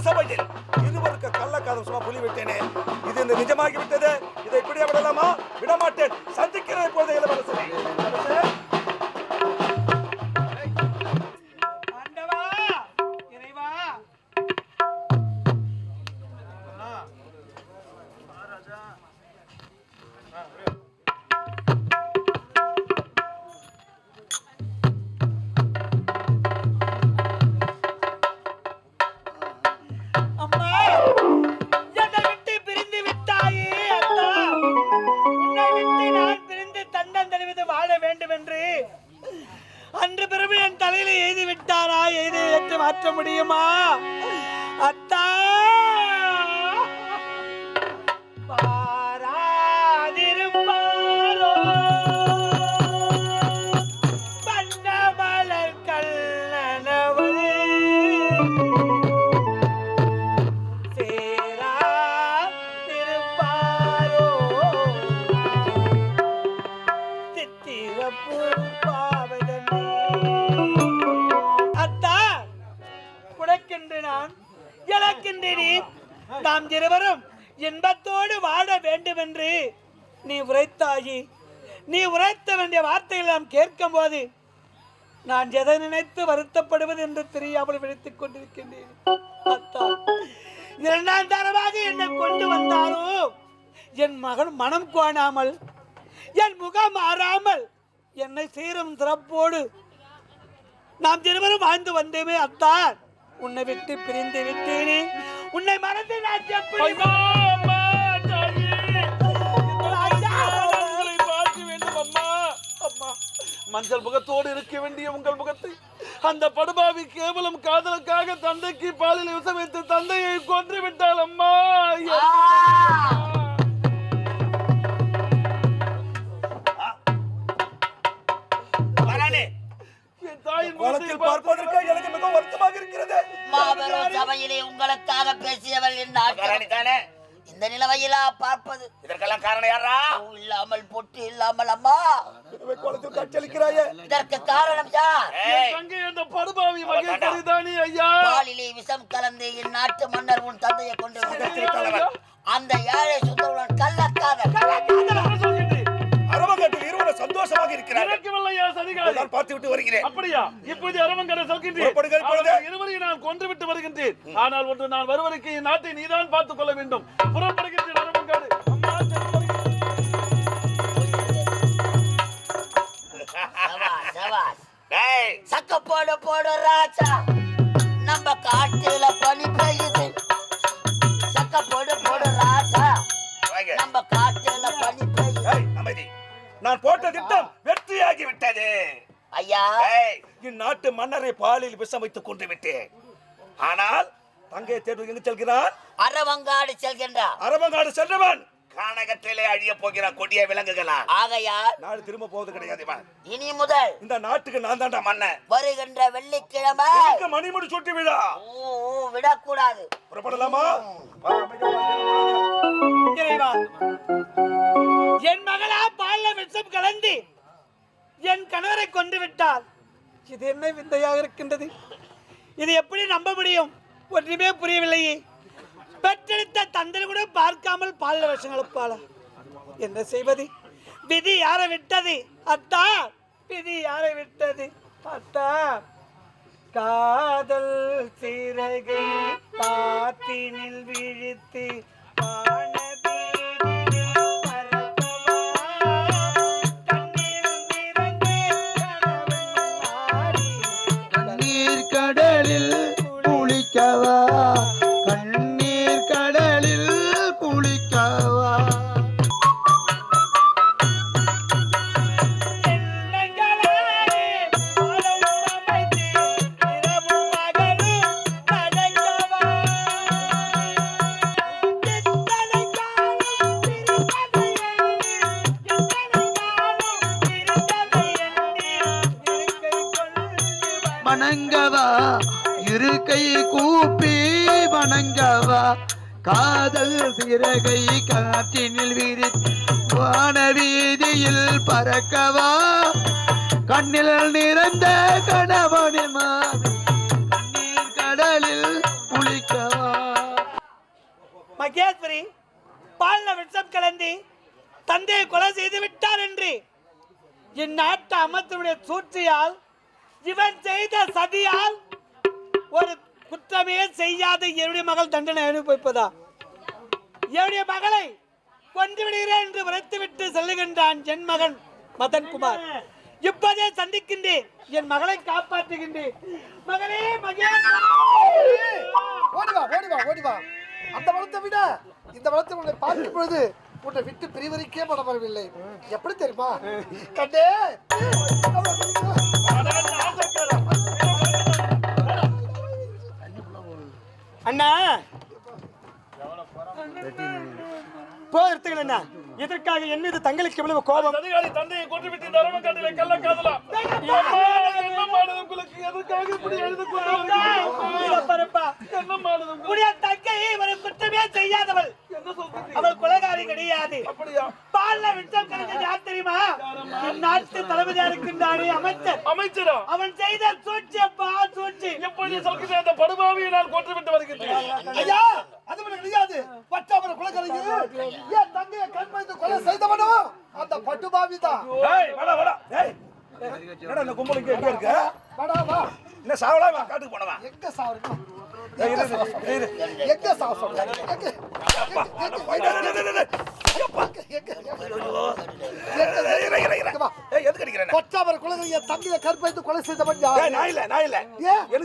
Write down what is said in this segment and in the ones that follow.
திருமண சபையில் இருவருக்கு கள்ளக்காதம் சும்மா புலி விட்டேனே இது இந்த நிஜமாகி விட்டது இதை இப்படியே விடலாமா? விடமாட்டேன். சந்திக்கிறேன் இப்பொழுது இளவரசரை. நீ உரைத்த வேண்டிய வார்த்தைகளை நாம் கேட்கும் போது நான் எதை நினைத்து வருத்தப்படுவது என்று தெரியாமல் விழித்துக் கொண்டிருக்கின்றேன். இரண்டாம் தரமாக என்னை கொண்டு வந்தாலும் என் மகன் மனம் கோணாமல் என் முகம் மாறாமல் என்னை சீரும் சிறப்போடு நாம் இருவரும் வாழ்ந்து வந்தேமே அத்தான் உன்னை விட்டு பிரிந்து விட்டேனே. உன்னை மறந்து நான் மஞ்சள் முகத்தோடு இருக்க வேண்டிய உங்கள் முகத்தை. அந்த படுபாவி கேவலம் காதலுக்காக தந்தைக்கு பாலில் விஷம் வைத்து தந்தையை கொன்று விட்டாள் அம்மா எனக்கு மிகவும் வருத்தமாக இருக்கிறது. மாபெரும் சபையிலே உங்களுக்காக பேசியவள் என் இந்த நிலவையிலா பார்ப்பது? இதற்கெல்லாம் காரணம் யாரா இல்லாமல் பொட்டு இல்லாமல் அம்மா. கோலத்தில் காட்சியளிக்கிறாயே இதற்கு காரணம் யார்? படுபாவி தானே ஐயா? பாலிலே விஷம் கலந்து என் நாட்டு மன்னர் உன் தந்தையை கொண்டு. அந்த ஏழை சுந்தரவன் கள்ளக்காதல். அரவங்காட்டில் இருவரும் சந்தோஷமாக இருக்கிறார்கள். பார்த்து விட்டு வருகிறேன். அப்படியா? இப்போது அரவங்கரை சொல்கின்றேன் இருவரையும் நான் கொன்று விட்டு வருகின்றேன் ஆனால் ஒன்று நான் வருவதற்கு நாட்டை நீதான் பார்த்துக் கொள்ள வேண்டும். புறப்படுகின்றேன் அரவங்காடு அம்மா. வைத்துக் கொண்டு விட்டேன். ஆனால் தங்கையை தேர்வு எங்கு செல்கிறான்? அரவங்காடு செல்கின்றார் அரவங்காடு சென்றவன். கானகத்திலே அழிய போகிற கொடிய விலங்குகளா ஆகையால் நாடு திரும்ப போவது கிடையாது. இனி முதல் இந்த நாட்டுக்கு நான் தாண்டா மன்னன். வருகின்ற வெள்ளிக்கிழமை மணிமுடி சுட்டி விழா? விடக்கூடாது. புறப்படலாமா? என் மகளா பால்ல விஷம் கலந்து என் கணவரை கொண்டு விட்டார் இது என்ன விந்தையாக இருக்கின்றது? இது எப்படி நம்ப முடியும்? ஒன்றுமே புரியவில்லையே. பெற்றெடுத்த தந்தை கூட பார்க்காமல் பால்ல வருஷம் கலப்பாளா என்ன செய்வது? விதி யாரை விட்டது? அத்தா விதி யாரை விட்டது? அத்தா காதல் சிறகை பாத்தினில் விழித்து வானவீதியில் குளிக்கவா சிறகை காற்றினில் விரி வானவீதியில் பறக்கவா? கண்ணில் நிறைந்த கணவனின் கண்ணீர் கடலில் குளிக்கவா? மகேஸ்வரி பால்ல விஷம் கலந்து தந்தையை கொலை செய்து விட்டார் என்று. என் நாட்டு சூழ்ச்சியால் இவன் செய்த சதியால் ஒரு குற்றமே செய்யாத என்னுடைய மகள் தண்டனை அனுபவிப்பதா? என்னுடைய மகளை கொன்று விடுகிறேன் என்று உரைத்துவிட்டு செல்லுகின்றான் என் மகன் மதன்குமார். இப்போதே சந்திக்கின்றேன். என் மகளை காப்பாற்றுகின்றேன். மகனே மகேஸ்வரி ஓடி வா ஓடி வா ஓடி வா. அந்த வளத்தை விட இந்த வளத்தை உன்னை பார்க்கும் பொழுது உன்னை விட்டு பிரிவரிக்கே பட வரவில்லை. எப்படி தெரியுமா? கண்டே அண்ணா போகிறதுக்கு அண்ணா எதற்காக என் மீது தங்களுக்கு இவ்வளவு கோபம்? தந்தையை கொன்று விட்டு தரம கட்டில கள்ள காதலா? அம்மா, என்ன மாடுது உங்களுக்கு எதற்காக இப்படி எழுது பரப்பா என்ன மாடுது உங்களுக்கு? உடைய தங்கை ஒரு குற்றமே செய்யாதவள். என்ன அவள் கொலைகாரி கிடையாது. பால்ல விஷம் கலந்தது யார் தெரியுமா? நாட்டு தளபதியா இருக்கின்றானே அமைச்சர். அமைச்சரா? அவன் செய்த சூழ்ச்சி அப்பா சூழ்ச்சி. எப்படி சொல்கிறேன் அந்த படுபாவியை நான் கொன்று விட்டு வருகின்றேன் ஐயா! அது மட்டும் கிடையாது பட்டாமர குலக்கரையில் என் தங்கையை கண்மணித்து கொலை செய்தவனோ அந்த பட்டுபாவி தான் ஏய் வாடா வாடா ஏய் என்னடா இந்த கும்பல் இங்க எங்க இருக்கு வாடா வா என்ன சாவலா வா காட்டுக்கு போனவா எங்க சாவணும் ஏய், எங்க இரு, சாவ இரு, இரு. சொல்ற? எங்க சாவ சொல்ற? எங்க எங்க ஏய், டேய், டேய், டேய், டேய். ஐயப்பா. எங்க எங்க ஏய், இரு, இரு, இரு. இங்க வா. ஏய், எதுக்கு அடிக்கிறேன் பட்டாமர குலக்கரையில் என் தங்கையை கற்பழித்து கொலை ஏய், யார்? நான் இல்ல நான் இல்ல.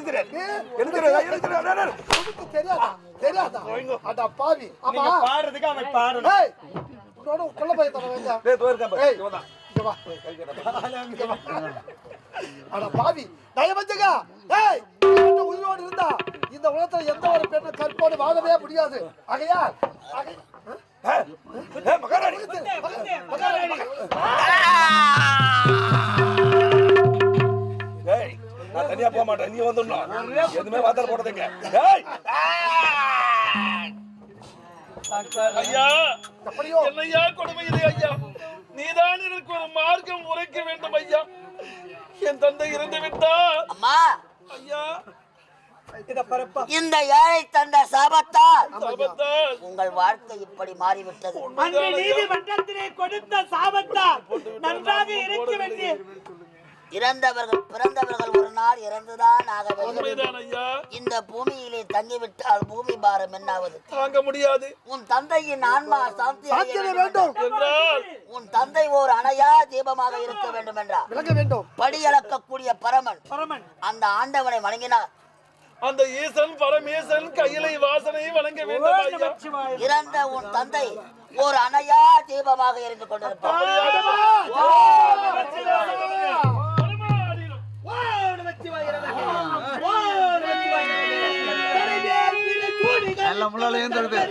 தெரியாது ஏன்? எனக்கு தெரியாது? தெரியாது? அட பாவி. ஆமா பாடுறதுக்கு அவன் பாடணும். ஏய் உன்னோட கொல்ல போய் தர வேண்டாம் டேய், தோ இருக்கேன் பாரு. ஏய் இவன் தான். இங்க வா. இங்க வா. அட பாவி நயவஞ்சகா ஏய் உயிரோடு இருந்தா இந்த உலகத்துல எந்த ஒரு பெண்ணும் கற்போடு வாழவே முடியாது. ஆகையா மகாராணி மகாராணி. ஏய் நான் தனியா போக மாட்டேன். நீ வந்துடணும். எதுவுமே வாத்தல் போடுறதுங்க ஏய்! ஐயா என்னையா கொடுமை இது ஐயா? நீதான் எனக்கு ஒரு மார்க்கம் உரைக்க வேண்டும் ஐயா. என் தந்தை இறந்து விட்டார். அம்மா. ஐயா. இந்த ஏழை தந்த சாபத்தால் சாபத்தால். உங்கள் வாழ்க்கை இப்படி மாறிவிட்டது. நீதிமன்றத்திலே கொடுத்த சாபத்தால் நன்றாக இருக்க வேண்டிய இறந்தவர்கள் பிறந்தவர்கள் ஒரு நாள் இறந்துதான் ஆக வேண்டும். இந்த பூமியிலே தங்கிவிட்டால் பூமி பாரம் என்னாவது? தாங்க முடியாது. உன் தந்தையின் ஆன்மா சாந்தி வேண்டும் உன் தந்தை ஓர் அணையா தீபமாக இருக்க வேண்டும் என்றார். விளங்க வேண்டும். படியளக்கக்கூடிய பரமன் பரமன். அந்த ஆண்டவனை வணங்கினார். அந்த ஈசன் பரமேசன் கையிலை வாசனை வணங்க வேண்டும் இறந்த உன் தந்தை ஒரு அணையா தீபமாக இருந்து கொண்டிருப்பார். எல்லாம் முன்னால ஏந்துருது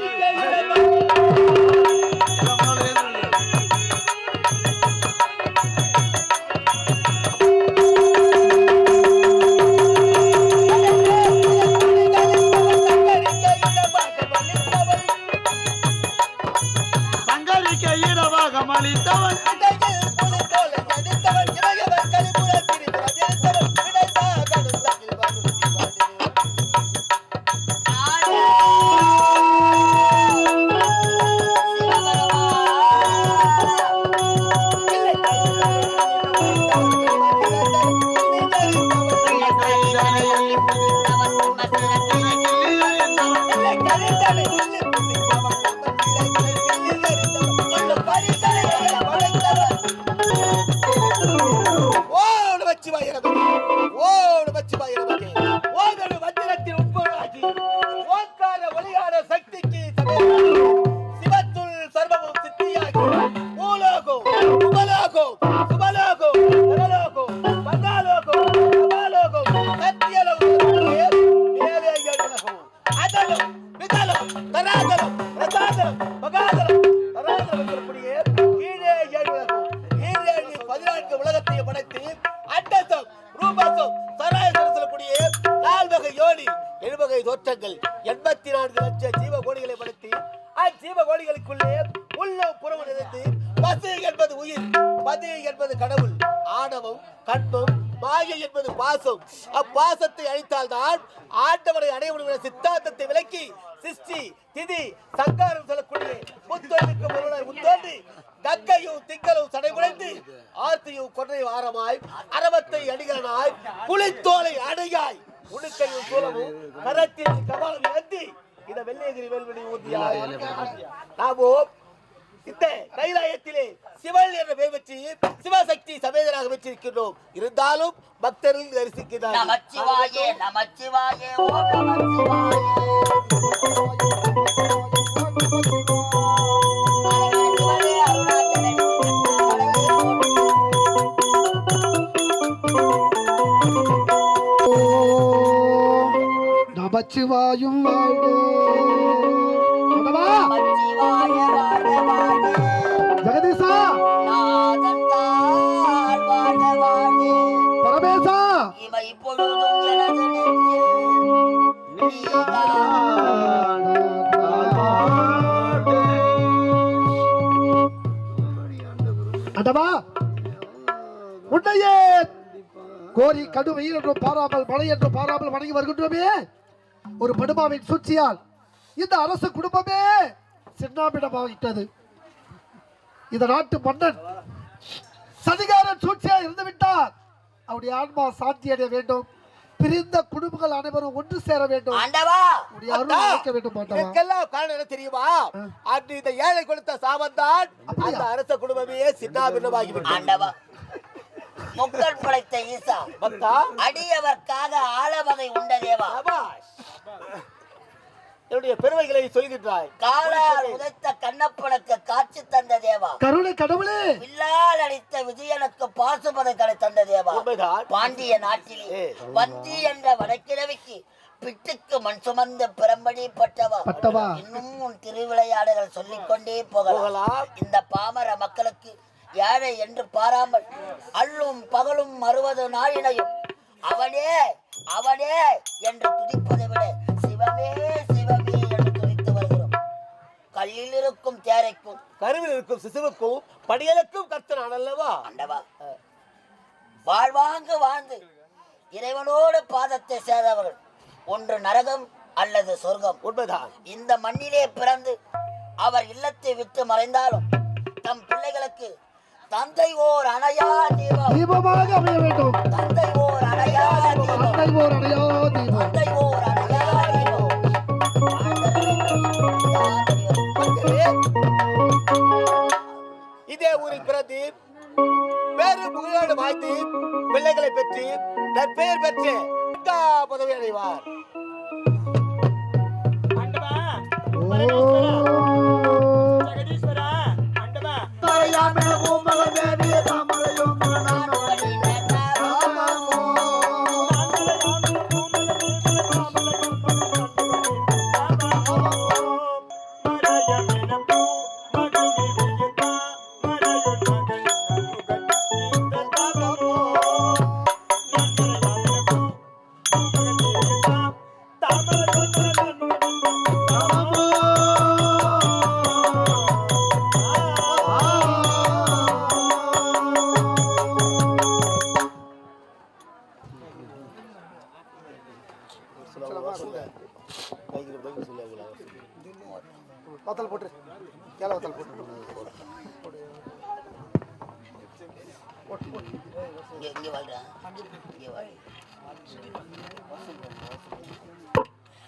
யோனி எழுபகை தோற்றங்கள். எண்பத்தி நான்கு லட்சம் ஜீவ கோடிகளை படுத்தி அஜீவ கோடிகளுக்குள்ளே உள்ள புறம் நினைத்து பசு என்பது உயிர் பதி என்பது கடவுள் ஆணவம் கண்பம் மாயை என்பது பாசம். அப்பாசத்தை அழித்தால் தான் ஆண்டவரை அடைய முடியும் சித்தாந்தத்தை விலக்கி சிஷ்டி திதி சங்காரம் சொல்லக்கூடிய முத்தொழிலுக்கு முருகனாய் முத்தோன்றி தக்கையும் திங்களும் சடைமுடைந்து ஆர்த்தியும் கொன்றை வாரமாய் அரவத்தை அடிகனாய் புலித்தோலை அடையாய் உடுக்கையும் சூலமும் கரத்தில் கபாலம் ஏந்தி இந்த வெள்ளையகிரி வேல்வெளி ஊர்தியாய் நாமோ இந்த கைலாயத்திலே சிவன் என்ற பெயர் வச்சு சிவசக்தி சமேதராக வச்சிருக்கின்றோம் இருந்தாலும் பக்தர்கள் தரிசிக்கிறார் நமச்சிவாயே நமச்சிவாயே ஓம் நமச்சிவாயே. நமச்சிவாயும் ஜெகதீசா. பரமேசா. ஆண்டவா உன்னையே. கோரி கடும் வெயில் என்றும் பாராமல் மழை என்றும் பாராமல் வணங்கி வருகின்றோமே. ஒரு படுமாவின் சூழ்ச்சியால் இந்த அரசு குடும்பமே சின்னாபிடமாகிட்டது இந்த நாட்டு மன்னன் சதிகாரன் சூழ்ச்சியா இருந்து விட்டார் அவருடைய ஆன்மா சாந்தி அடைய வேண்டும். பிரிந்த குடும்பங்கள் அனைவரும் ஒன்று சேர வேண்டும். ஆண்டவா வேண்டும் தெரியுமா? அன்று இந்த ஏழை கொடுத்த சாபந்தான் அந்த அரச குடும்பமே சின்னாபின்னமாகிவிட்டது. ஆண்டவா முக்கல் படைத்த ஈசா அடியவர்க்காக ஆலவகை. என்னுடைய பெருமைகளை சொல்கின்றாய். காலால் உதைத்த கண்ணப்பனுக்கு காட்சி தந்த தேவா. கருணை கடவுளே! வில்லால் அடித்த விஜயனுக்கு பாசுபதங்களை தந்த தேவா. பாண்டிய நாட்டிலே வந்தி என்ற வடக்கிழவிக்கு பிட்டுக்கு மண் சுமந்த பிரம்படி பட்டவா. இன்னும் உன் திருவிளையாடுகள் சொல்லிக் கொண்டே போகலாம். இந்த பாமர மக்களுக்கு ஏழை என்று பாராமல் அல்லும் பகலும் அறுபது நாளினையும் அவனே அவனே என்று துதிப்பதை விட சிவமே கல்லில் இருக்கும் தேரைக்கும் கருவில் இருக்கும் சிசுவுக்கும் படியலுக்கும் கர்த்தனான் அல்லவா? ஆண்டவா. வாழ்வாங்கு வாழ்ந்து இறைவனோடு பாதத்தை சேர்ந்தவர்கள். ஒன்று நரகம் அல்லது சொர்க்கம். உண்மைதான். இந்த மண்ணிலே பிறந்து அவர் இல்லத்தை விட்டு மறைந்தாலும் தம் பிள்ளைகளுக்கு தந்தை ஓர் அணையா தீபம் தீபமாக அமைய வேண்டும். ஊரில் பிறந்து வேறு புகழோடு வாழ்த்து பிள்ளைகளை பெற்று நற்பெயர் பெற்று பதவி அடைவார். ஜெகதீஸ்வரா ஆண்டவா வத்தல்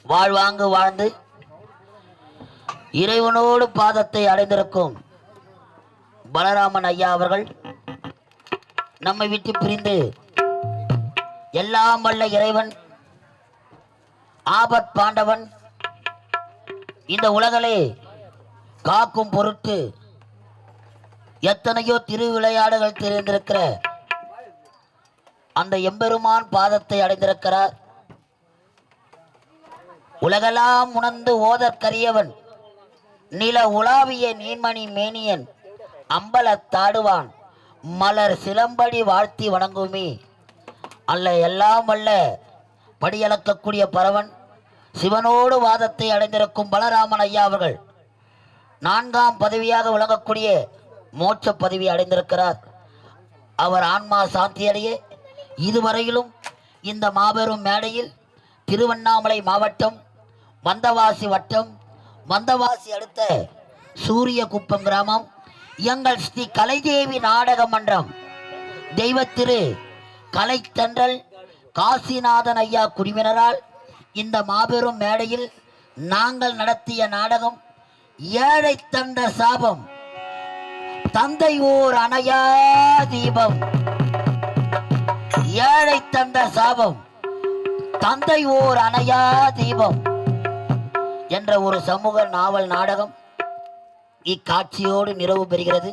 வாழ்வாங்கு வாழ்ந்து இறைவனோடு பாதத்தை அடைந்திருக்கும் பலராமன் ஐயா அவர்கள் நம்மை விட்டு பிரிந்து எல்லாம் வல்ல இறைவன் ஆபத் பாண்டவன் இந்த உலகளே காக்கும் பொருட்டு எத்தனையோ திருவிளையாடுகள் தெரிந்திருக்கிற அந்த எம்பெருமான் பாதத்தை அடைந்திருக்கிறார். உலகெல்லாம் உணர்ந்து ஓதற்கரியவன். நில உலாவிய நீர்மணி மேனியன் அம்பலத் தாடுவான். மலர் சிலம்படி வாழ்த்தி வணங்குமே. அல்ல எல்லாம் அல்ல படியளக்கக்கூடிய பரவன். சிவனோடு வாதத்தை அடைந்திருக்கும் பலராமன் ஐயா அவர்கள் நான்காம் பதவியாக விளங்கக்கூடிய மோட்ச பதவி அடைந்திருக்கிறார். அவர் ஆன்மா சாந்தியடைய. இதுவரையிலும் இந்த மாபெரும் மேடையில் திருவண்ணாமலை மாவட்டம் வந்தவாசி வட்டம் வந்தவாசி அடுத்த சூரியகுப்பம் கிராமம் எங்கள் ஸ்ரீ கலைதேவி நாடக மன்றம். தெய்வத்திரு கலைத்தன்றல் காசிநாதன் ஐயா குழுவினரால் இந்த மாபெரும் மேடையில் நாங்கள் நடத்திய நாடகம் ஏழை தந்த சாபம் தந்தை ஓர் அணையா தீபம். ஏழை தந்த சாபம் தந்தை ஓர் அணையா தீபம். என்ற ஒரு சமூக நாவல் நாடகம் இக்காட்சியோடு நிறைவு பெறுகிறது.